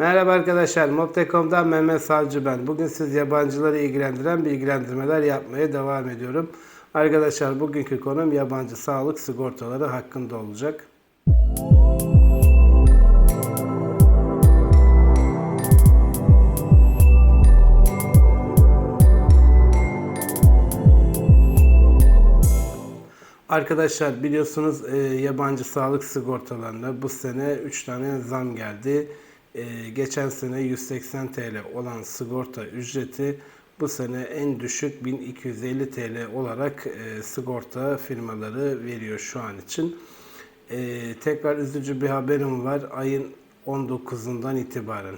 Merhaba arkadaşlar, Mob.com'dan Mehmet Savcı ben. Bugün siz yabancıları ilgilendiren bilgilendirmeler yapmaya devam ediyorum. Arkadaşlar bugünkü konum yabancı sağlık sigortaları hakkında olacak. Arkadaşlar biliyorsunuz e, yabancı sağlık sigortalarına bu sene 3 tane zam geldi. E, geçen sene 180 TL olan sigorta ücreti bu sene en düşük 1250 TL olarak e, sigorta firmaları veriyor şu an için. E, tekrar üzücü bir haberim var. Ayın 19'undan itibaren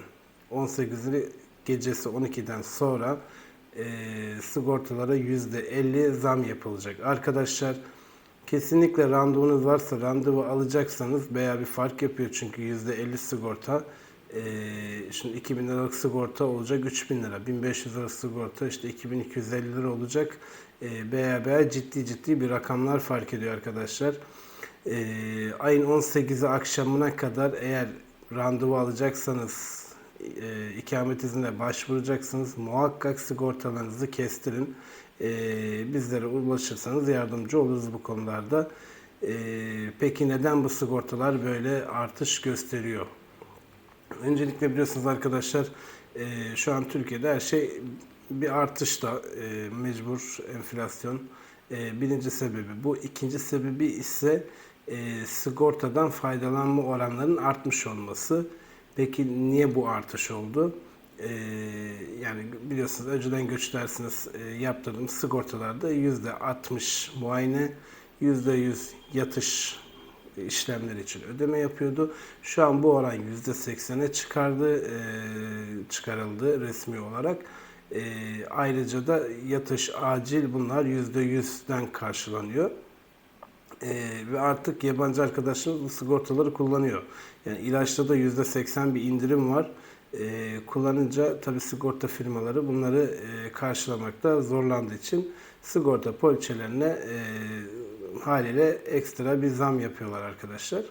18'i gecesi 12'den sonra e, sigortalara %50 zam yapılacak. Arkadaşlar Kesinlikle randevunuz varsa randevu alacaksanız veya bir fark yapıyor çünkü %50 sigorta. Ee, şimdi 2000 liralık sigorta olacak 3000 lira, 1500 liralık sigorta işte 2250 lira olacak. Ee, veya veya ciddi ciddi bir rakamlar fark ediyor arkadaşlar. Ee, ayın 18'i akşamına kadar eğer randevu alacaksanız e, ikamet iznine başvuracaksınız. Muhakkak sigortalarınızı kestirin. E, bizlere ulaşırsanız yardımcı oluruz bu konularda. E, peki neden bu sigortalar böyle artış gösteriyor? Öncelikle biliyorsunuz arkadaşlar e, şu an Türkiye'de her şey bir artışta e, mecbur enflasyon. E, birinci sebebi bu. İkinci sebebi ise e, sigortadan faydalanma oranlarının artmış olması. Peki niye bu artış oldu? Ee, yani biliyorsunuz önceden göç dersiniz e, yaptırdığım sigortalarda %60 muayene, %100 yatış işlemleri için ödeme yapıyordu. Şu an bu oran %80'e çıkardı, e, çıkarıldı resmi olarak. E, ayrıca da yatış, acil bunlar %100'den karşılanıyor. Ee, ve artık yabancı arkadaşlarımız bu sigortaları kullanıyor. Yani ilaçta da %80 bir indirim var. Ee, kullanınca tabi sigorta firmaları bunları e, karşılamakta zorlandığı için sigorta poliçelerine e, haliyle ekstra bir zam yapıyorlar arkadaşlar.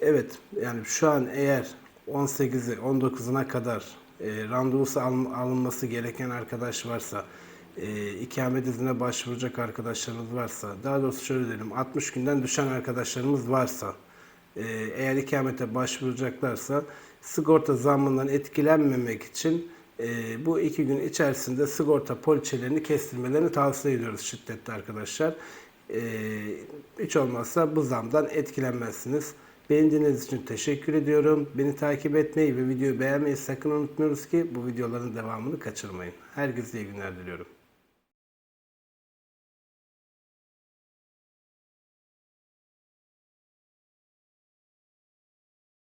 Evet yani şu an eğer 18'i 19'una kadar e, randevusu alınması gereken arkadaş varsa e, ikamet iznine başvuracak arkadaşlarımız varsa, daha doğrusu şöyle diyelim 60 günden düşen arkadaşlarımız varsa, e, eğer ikamete başvuracaklarsa sigorta zammından etkilenmemek için e, bu iki gün içerisinde sigorta poliçelerini kestirmelerini tavsiye ediyoruz şiddetli arkadaşlar. E, hiç olmazsa bu zamdan etkilenmezsiniz. Beni dinlediğiniz için teşekkür ediyorum. Beni takip etmeyi ve videoyu beğenmeyi sakın unutmuyoruz ki bu videoların devamını kaçırmayın. Herkese iyi günler diliyorum.